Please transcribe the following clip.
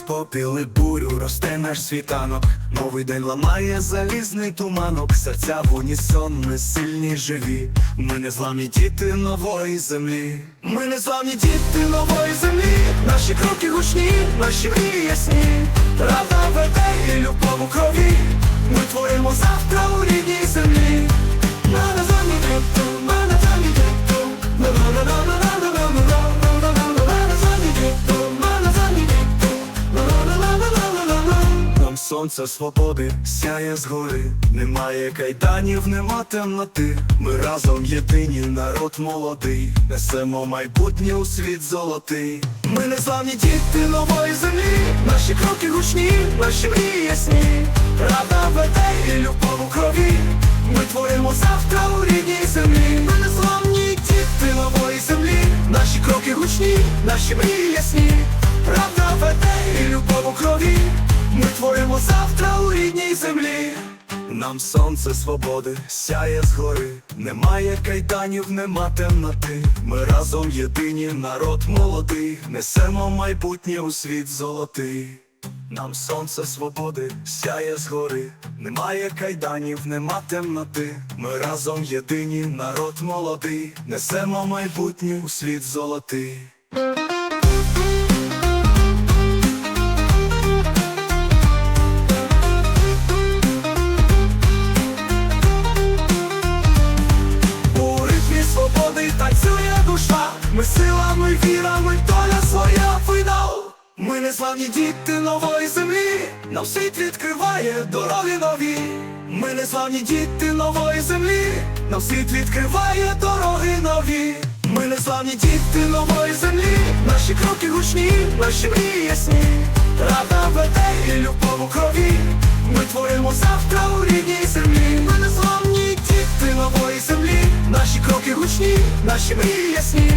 попіли бурю, росте наш світанок. Новий день ламає залізний туманок. Серця в унісон, ми сильні живі. Ми не зламні діти нової землі. Ми не зламні діти нової землі. Наші кроки гучні, наші мрії ясні. Правда веде і любов у крові. Ми творимо завтра сонце свободи сяє згори. Немає кайданів, нема темноти. Ми разом єдині, народ молодий. Несемо майбутнє у світ золотий. Ми не славні діти нової землі. Наші кроки гучні, наші мрії ясні. Правда веде і любов у крові. Ми творимо завтра у рідній землі. Ми не славні діти нової землі. Наші кроки гучні, наші мрії ясні. Правда веде і любов у крові. Ми творимо завтра у рідній землі. Нам сонце свободи сяє згори, немає кайданів, нема темноти. Ми разом єдині, народ молодий, несемо майбутнє у світ золотий. Нам сонце свободи сяє згори, немає кайданів, нема темноти. Ми разом єдині, народ молодий, несемо майбутнє у світ золотий. Ми не славні діти нової землі, нам світ відкриває дороги нові. Ми не славні діти нової землі, нам світ відкриває дороги нові. Ми не славні діти нової землі, наші кроки гучні, наші мрії ясні. Правда веде і любов у крові. Ми творимо завтра у рідній землі. Ми не славні діти нової землі, наші кроки гучні, наші мрії ясні.